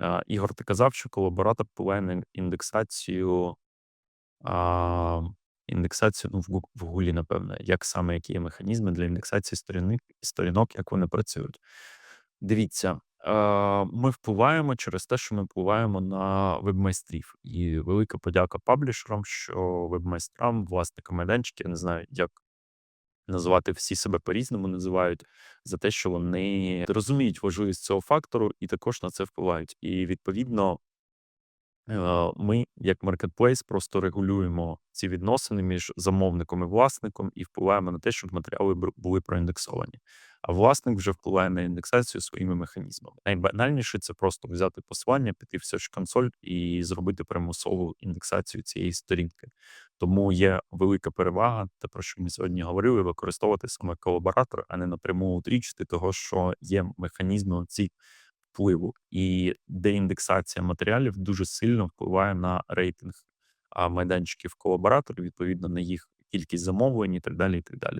А, Ігор, ти казав, що колаборатор на індексацію, а, індексацію, ну, в Гу в Гуглі, напевно. Як саме, які є механізми для індексації сторінок сторінок, як вони працюють? Дивіться, а, ми впливаємо через те, що ми впливаємо на веб-майстрів. І велика подяка паблішерам, що веб-майстрам, власникам майданчиків, я не знаю, як називати, всі себе по-різному називають, за те, що вони розуміють важливість цього фактору і також на це впливають. І відповідно Ми, як маркетплейс, просто регулюємо ці відносини між замовником і власником і впливаємо на те, щоб матеріали були проіндексовані. А власник вже впливає на індексацію своїми механізмами. Найбанальніше це просто взяти посилання, піти в Search Console і зробити примусову індексацію цієї сторінки. Тому є велика перевага, те про що ми сьогодні говорили, використовувати саме колаборатор, а не напряму утрічити, того, що є механізми ці впливу, і деіндексація матеріалів дуже сильно впливає на рейтинг майданчиків колабораторів, відповідно на їх кількість замовлень і так далі. І так далі.